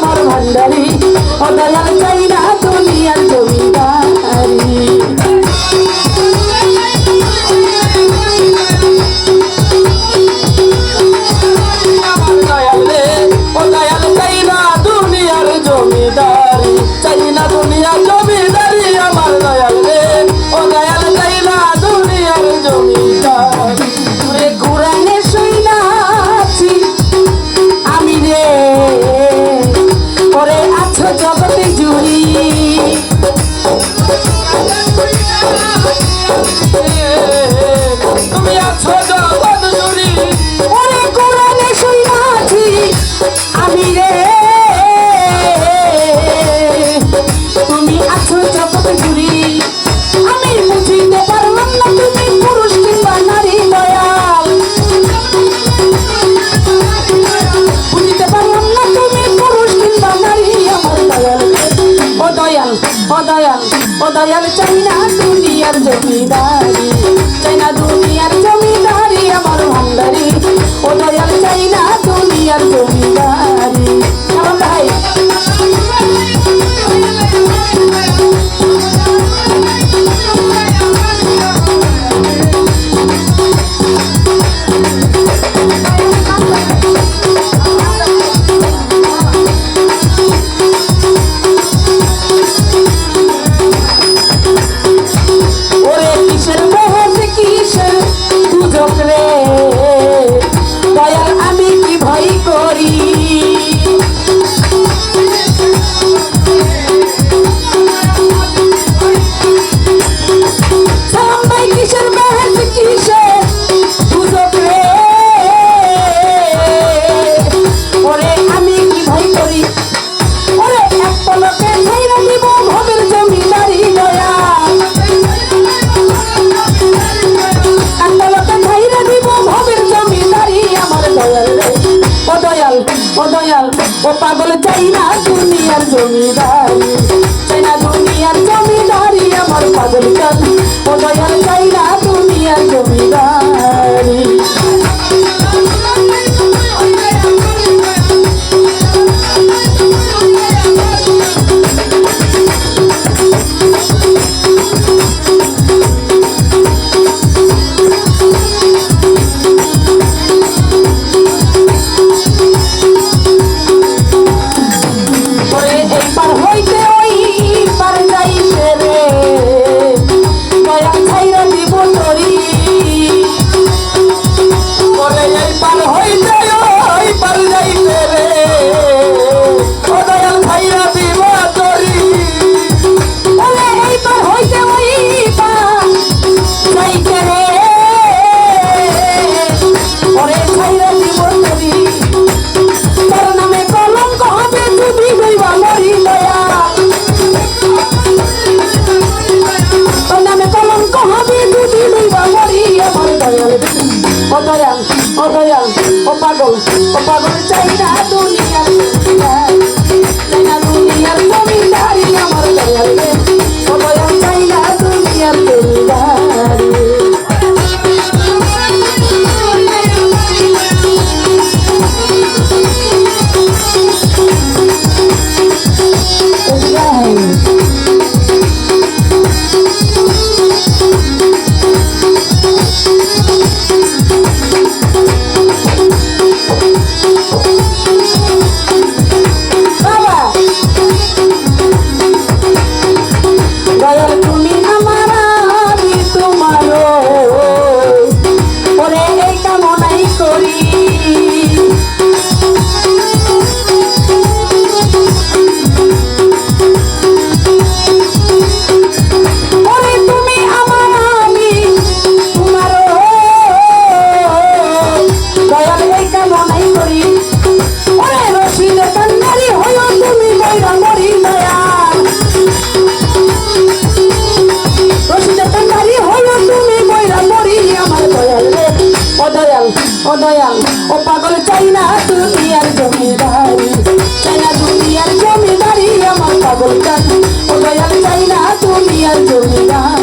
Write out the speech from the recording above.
আমার ভান্ডারি। ও দয়াল চাই মরি দয়াল চাই না দুনিয়ার জমিদারি, চাইনা দুনিয়ার জমিদারি, আমার ভান্ডারি। ও দয়াল চাইনা দুনিয়ার জমিদারি। ও পাগল চাই না দুনিয়ার জমিদারি। চাই না দুনিয়ার জমিদারি আমার পাগল কাল ও দয়াল ও দয়াল ও দয়াল, ও পাগল চাই না দুনিয়ার জমিদারি। চাই না দুনিয়ার জমিদারি আমার পাগল চাই। ও দয়াল চাই না দুনিয়ার জমিদারি।